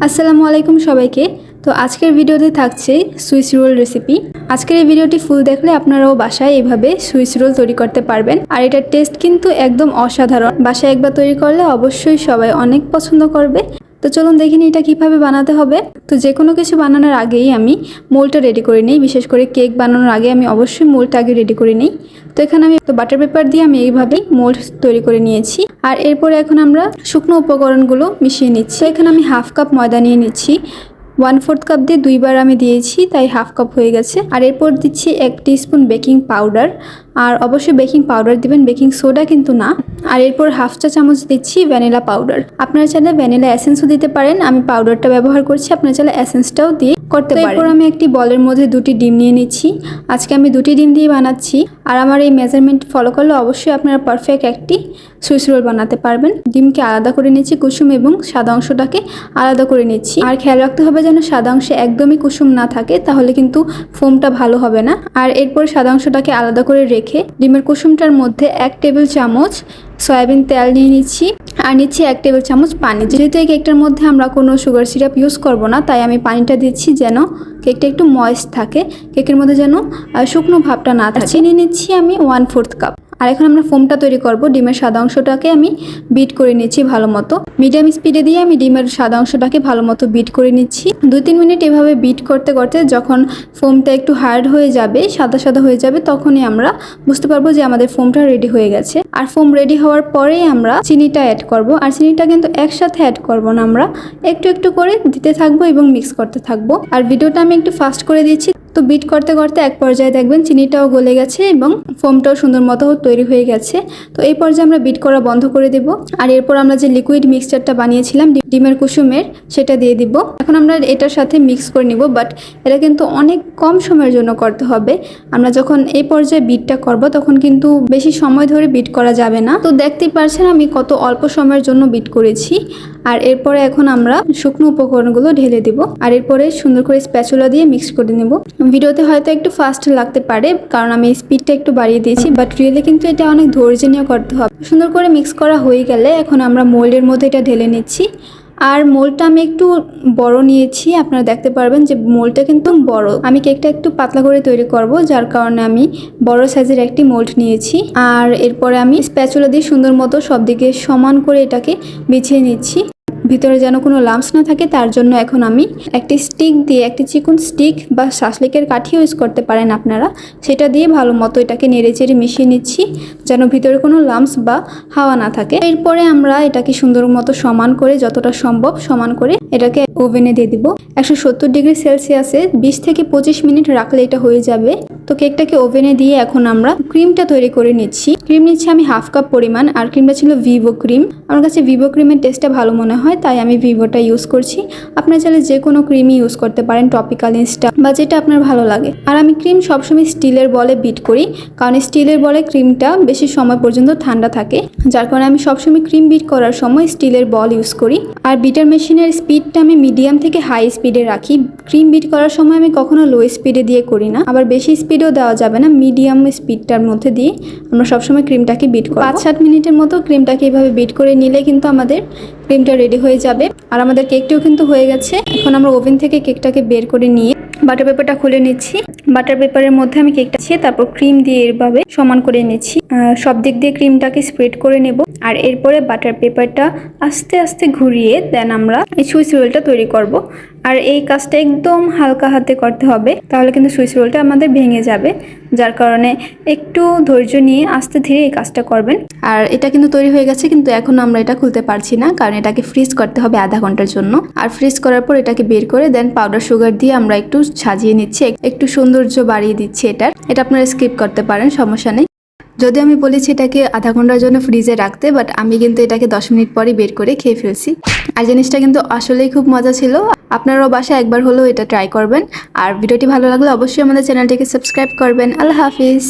আসসালামু আলাইকুম সবাইকে। তো আজকের ভিডিওতে থাকছে সুইস রোল রেসিপি। আজকের এই ভিডিওটি ফুল দেখলে আপনারাও বাসায় এভাবে সুইস রোল তৈরি করতে পারবেন। আর এটার টেস্ট কিন্তু একদম অসাধারণ। বাসায় একবার তৈরি করলে অবশ্যই সবাই অনেক পছন্দ করবে। তো চলুন দেখে এটা কীভাবে বানাতে হবে। তো যে কোনো কিছু বানানোর আগেই আমি মোলটা রেডি করে নিই। বিশেষ করে কেক বানানোর আগে আমি অবশ্যই মোলটা আগে রেডি করে নিই। তো এখানে আমি তো বাটার পেপার দিয়ে আমি এইভাবেই মোল্ড তৈরি করে নিয়েছি। আর এরপরে এখন আমরা শুকনো উপকরণগুলো মিশিয়ে নিচ্ছি। এখানে আমি হাফ কাপ ময়দা নিয়ে নিচ্ছি। ওয়ান ফোর্থ কাপ দিয়ে দুইবার আমি দিয়েছি, তাই হাফ কাপ হয়ে গেছে। আর এরপর দিচ্ছি এক স্পুন বেকিং পাউডার। আর অবশ্যই বেকিং পাউডার দিবেন, বেকিং সোডা কিন্তু না। আর এরপর হাফ চা চামচ দিচ্ছি ভ্যানিলা পাউডার। আপনারা চাইলে ভ্যানিলা এসেন্সও দিতে পারেন, আমি পাউডারটা ব্যবহার করছি, আপনারা চাইলে এসেন্সটাও দিয়ে করতে পারেন এরপর আমি একটি বলের মধ্যে দুটি ডিম নিয়ে নিচ্ছি। আজকে আমি দুটি ডিম দিয়ে বানাচ্ছি। আর আমার এই মেজারমেন্ট ফলো করলে অবশ্যই আপনারা পারফেক্ট একটি সুইস রোল বানাতে পারবেন। ডিমকে আলাদা করে নিচ্ছি কুসুম এবং সাদা অংশটাকে আলাদা করে নিচ্ছি। আর খেয়াল রাখতে হবে যেন সাদা অংশে একদমই কুসুম না থাকে তাহলে কিন্তু ফোমটা ভালো হবে না। আর এরপর সাদা অংশটাকে আলাদা করে রেখে ডিমের কুসুমটার মধ্যে এক টেবিল চামচ সয়াবিন তেল নিয়ে নিচ্ছি। আর নিচ্ছি এক টেবিল চামচ পানি। যেহেতু এই কেকটার মধ্যে আমরা কোনো সুগার সিরাপ ইউজ করব না, তাই আমি পানিটা দিচ্ছি যেন কেকটা একটু ময়েস্ট থাকে। কেকের মধ্যে যেন শুকনো ভাবটা না থাকে। চিনি নিচ্ছি আমি ওয়ান ফোর্থ কাপ আর এখন আমরা ফোমটা তৈরি করব। ডিমের সাদা অংশটাকে আমি বিট করে নিচ্ছি ভালো মতো। মিডিয়াম স্পিডে দিয়ে আমি ডিমের সাদা অংশটাকে ভালো মতো বিট করে নিচ্ছি। দু তিন মিনিট এভাবে বিট করতে করতে যখন ফোমটা একটু হার্ড হয়ে যাবে, সাদা সাদা হয়ে যাবে, তখনই আমরা বুঝতে পারব যে আমাদের ফোমটা রেডি হয়ে গেছে। আর ফোম রেডি হওয়ার পরেই আমরা চিনিটা অ্যাড করব। আর চিনিটা কিন্তু একসাথে অ্যাড করব না আমরা। একটু একটু করে দিতে থাকব এবং মিক্স করতে থাকব। আর ভিডিওটা আমি একটু ফাস্ট করে দিচ্ছি তো বিট করতে করতে এক পর্যায়ে দেখবেন চিনিটাও গলে গেছে এবং ফোমটাও সুন্দর মতো তৈরি হয়ে গেছে। তো এই পর্যায়ে আমরা বিট করা বন্ধ করে দেব। আর এরপর আমরা যে লিকুইড মিক্সচারটা বানিয়েছিলাম ডিমের কুসুমের, সেটা দিয়ে দিব। এখন আমরা এটার সাথে মিক্স করে নিব বাট এটা কিন্তু অনেক কম সময়ের জন্য করতে হবে। আমরা যখন এই পর্যায়ে বিটটা করব, তখন কিন্তু বেশি সময় ধরে বিট করা যাবে না। তো দেখতেই পারছেন আমি কত অল্প সময়ের জন্য বিট করেছি। আর এরপরে এখন আমরা শুকনো উপকরণগুলো ঢেলে দিব। আর এরপরে সুন্দর করে স্প্যাচুলা দিয়ে মিক্স করে নেব। ভিডিওতে হয়তো একটু ফাস্ট লাগতে পারে, কারণ আমি স্পিডটা একটু বাড়িয়ে দিয়েছি বাট রিয়েলি কিন্তু এটা অনেক ধৈর্য নিয়ে করতে হবে। সুন্দর করে মিক্স করা হয়ে গেলে এখন আমরা মোল্ডের মধ্যে এটা ঢেলে নিচ্ছি। আর মোলটা আমি একটু বড় নিয়েছি, আপনারা দেখতে পারবেন যে মোলটা কিন্তু বড়। আমি কেকটা একটু পাতলা করে তৈরি করব, যার কারণে আমি বড় সাইজের একটি মোল্ড নিয়েছি। আর এরপরে আমি স্প্যাচুলা দিয়ে সুন্দর মতো সব দিকে সমান করে এটাকে বিছিয়ে নিচ্ছি। ভিতরে যেন কোনো লাম্পস না থাকে, তার জন্য এখন আমি একটি স্টিক দিয়ে, একটি চিকন স্টিক বা শাসলিকের কাঠি ইউজ করতে পারেন আপনারা। সেটা দিয়ে ভালো মতো এটাকে নেড়েচেড়ে মিশিয়ে নিচ্ছি, যেন ভিতরে কোনো লাম্পস বা হাওয়া না থাকে। এরপরে আমরা এটাকে সুন্দর মতো সমান করে, যতটা সম্ভব সমান করে এটাকে ওভেনে দিয়ে দিব। একশো সত্তর ডিগ্রি সেলসিয়াসে বিশ থেকে পঁচিশ মিনিট রাখলে এটা হয়ে যাবে। তো কেকটাকে ওভেনে দিয়ে এখন আমরা ক্রিমটা তৈরি করে নিচ্ছি। ক্রিম নিচ্ছি আমি হাফ কাপ পরিমাণ, আর ক্রিমটা ছিল ভিভো ক্রিম আমার কাছে ভিভো ক্রিমের টেস্টটা ভালো মনে হয় তাই আমি ভিভোটা ইউজ করছি। আপনার চাইলে যে কোনো ক্রিমই ইউজ করতে পারেন টপিক্যাল ইনস্টা বা যেটা আপনার ভালো লাগে। আর আমি ক্রিম সবসময় স্টিলের বলে বিট করি, কারণ স্টিলের বলে ক্রিমটা বেশি সময় পর্যন্ত ঠান্ডা থাকে। যার কারণে আমি সবসময় ক্রিম বিট করার সময় স্টিলের বল ইউজ করি। আর বিটার মেশিনের স্পিডটা আমি মিডিয়াম থেকে হাই স্পিডে রাখি। ক্রিম বিট করার সময় আমি কখনো লো স্পিডে দিয়ে করি না। আবার বেশি স্পিডেও দেওয়া যাবে না মিডিয়াম স্পিডটার মধ্যে দিয়ে আমরা সবসময় ক্রিমটাকে বিট করি পাঁচ সাত মিনিটের মতো ক্রিমটাকে এভাবে বিট করে নিলে কিন্তু আমাদের ক্রিমটা রেডি হয়ে যাবে। আর আমাদের কেকটিও কিন্তু হয়ে গেছে। এখন আমরা ওভেন থেকে কেকটাকে বের করে নিয়ে বাটার পেপারটা খুলে নিচ্ছি। বাটার পেপারের মধ্যে আমি কেকটা ছিয়ে তারপর ক্রিম দিয়ে এভাবে সমান করে নিচ্ছি। সব দিক দিয়ে ক্রিমটাকে স্প্রেড করে নেব। আর এরপরে বাটার পেপারটা আস্তে আস্তে ঘুরিয়ে দেন আমরা এই সুইস রোলটা তৈরি করব। আর এই কাজটা একদম হালকা হাতে করতে হবে, তাহলে কিন্তু সুইস রোলটা আমাদের ভেঙে যাবে। যার কারণে একটু ধৈর্য নিয়ে আস্তে ধীরে এই কাজটা করবেন। আর এটা কিন্তু তৈরি হয়ে গেছে, কিন্তু এখন আমরা এটা খুলতে পারছি না, কারণ এটাকে ফ্রিজ করতে হবে আধা ঘণ্টার জন্য। আর ফ্রিজ করার পর এটাকে বের করে দেন পাউডার সুগার দিয়ে আমরা একটু সাজিয়ে নিচ্ছি একটু সৌন্দর্য বাড়িয়ে দিচ্ছি এটার। এটা আপনারা স্কিপ করতে পারেন, সমস্যা নেই। যদি আমি বলেছি এটাকে আধা ঘণ্টার জন্য ফ্রিজে রাখতে বাট আমি কিন্তু এটাকে দশ মিনিট পরে বের করে খেয়ে ফেলছি। আর জিনিসটা কিন্তু আসলেই খুব মজা ছিল। আপনারাও বাসায় একবার হলেও এটা ট্রাই করবেন। আর ভিডিওটি ভালো লাগলে অবশ্যই আমাদের চ্যানেলটিকে সাবস্ক্রাইব করবেন। আল্লাহ হাফিজ।